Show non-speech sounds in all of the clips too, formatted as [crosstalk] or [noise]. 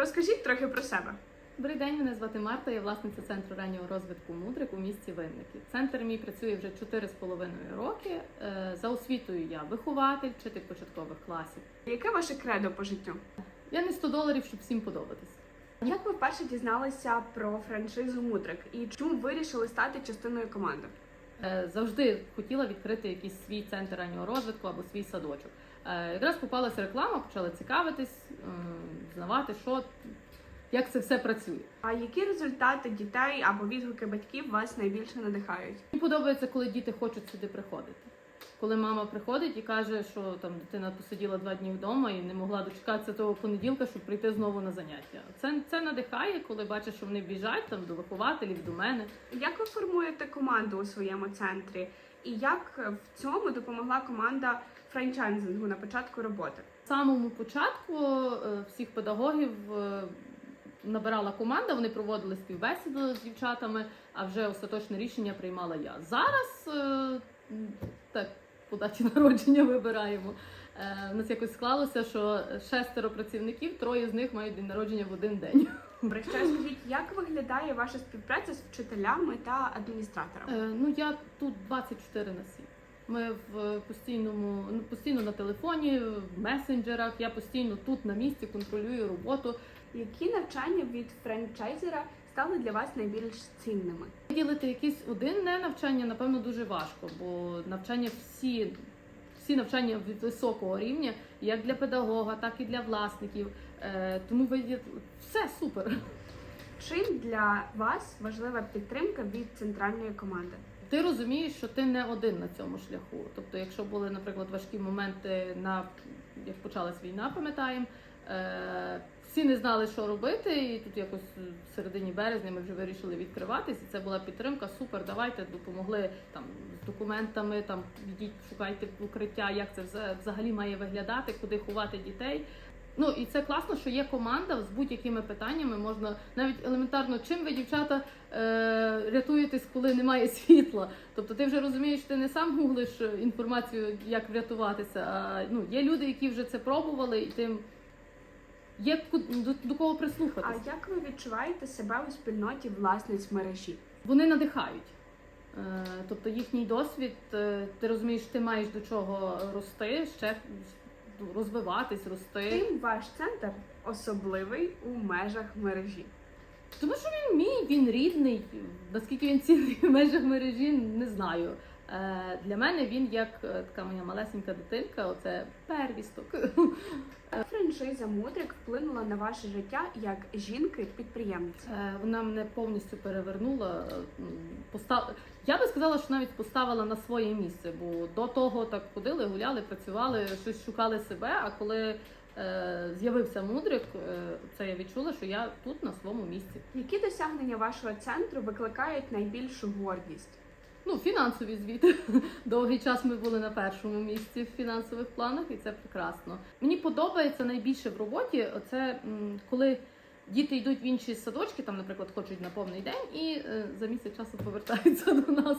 Розкажіть трохи про себе. Добрий день, мене звати Марта, я власниця центру раннього розвитку Мудрик у місті Винники. Центр мій працює вже 4,5 роки. Е, За освітою я вихователь, вчитель початкових класів. Яке ваше кредо по життю? Я не 100 доларів, щоб всім подобатись. Як ви вперше дізналися про франшизу Мудрик і чому вирішили стати частиною команди? Е, Завжди хотіла відкрити якийсь свій центр раннього розвитку або свій садочок. Е, Якраз попалася реклама, почала цікавитись, знавати, що як це все працює. А які результати дітей або відгуки батьків вас найбільше надихають? Мені подобається, коли діти хочуть сюди приходити. Коли мама приходить і каже, що там дитина посиділа два дні вдома і не могла дочекатися того понеділка, щоб прийти знову на заняття. Це, це надихає, коли бачиш, що вони біжать там до вихователів, до мене. Як ви формуєте команду у своєму центрі? І як в цьому допомогла команда франчайзингу на початку роботи? Самому початку е, всіх педагогів е, набирала команда, вони проводили співбесіду з дівчатами, а вже остаточне рішення приймала я. Зараз е, так, по даті народження вибираємо. Е, У нас якось склалося, що шестеро працівників, троє з них мають день народження в один день. Добре, ще скажіть, як виглядає ваша співпраця з вчителями та адміністраторами? Е, Ну я тут 24 на 7. Ми в постійному, ну постійно на телефоні, в месенджерах. Я постійно тут на місці контролюю роботу. Які навчання від франчайзера стали для вас найбільш цінними? Виділити якийсь один не навчання, напевно, дуже важко, бо навчання всі, всі навчання від високого рівня, як для педагога, так і для власників. Е, тому виділ... все супер. Чим для вас важлива підтримка від центральної команди? Ти розумієш, що ти не один на цьому шляху. Тобто, якщо були, наприклад, важкі моменти на як почалась війна, пам'ятаємо. Всі не знали, що робити, і тут якось в середині березня ми вже вирішили відкриватись. І це була підтримка. Супер, давайте допомогли там з документами. Там йдіть, шукайте укриття, як це вза- взагалі має виглядати, куди ховати дітей. Ну і це класно, що є команда з будь-якими питаннями. Можна навіть елементарно, чим ви дівчата е, рятуєтесь, коли немає світла. Тобто ти вже розумієш, ти не сам гуглиш інформацію, як врятуватися. А ну є люди, які вже це пробували, і тим є до, до кого А як ви відчуваєте себе у спільноті власниць мережі? Вони надихають. Е, Тобто їхній досвід, е, ти розумієш, ти маєш до чого рости, ще розвиватись, рости. Чим ваш центр особливий у межах мережі? Тому що він мій, він рідний. Наскільки він цінний в межах мережі, не знаю. Е, Для мене він як така моя малесенька дитинка, оце первісток. Франшиза Мудрик вплинула на ваше життя як жінки-підприємниці. Е, Вона мене повністю перевернула. Постав... Я би сказала, що навіть поставила на своє місце, бо до того так ходили, гуляли, працювали, щось шукали себе. А коли е, з'явився мудрик, е, це я відчула, що я тут на своєму місці. Які досягнення вашого центру викликають найбільшу гордість? Ну, фінансові звіти. [laughs] Довгий час ми були на першому місці в фінансових планах, і це прекрасно. Мені подобається найбільше в роботі, оце коли діти йдуть в інші садочки, там, наприклад, хочуть на повний день, і е, за місяць часу повертаються [laughs] до нас.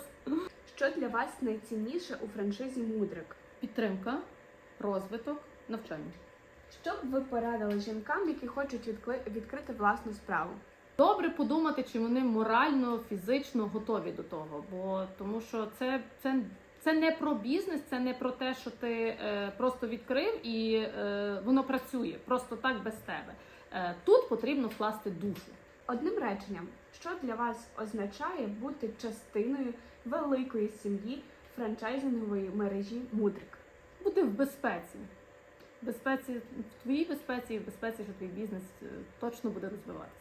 Що для вас найцінніше у франшизі Мудрик? Підтримка, розвиток, навчання. Що б ви порадили жінкам, які хочуть відкрити власну справу? Добре подумати, чи вони морально, фізично готові до того, бо тому що це, це, це не про бізнес, це не про те, що ти е, просто відкрив і е, воно працює просто так без тебе. Е, тут потрібно вкласти душу. Одним реченням, що для вас означає бути частиною великої сім'ї франчайзингової мережі Мудрик? Бути в безпеці. В безпеці в твоїй безпеці і в безпеці, що твій бізнес е, точно буде розвиватися.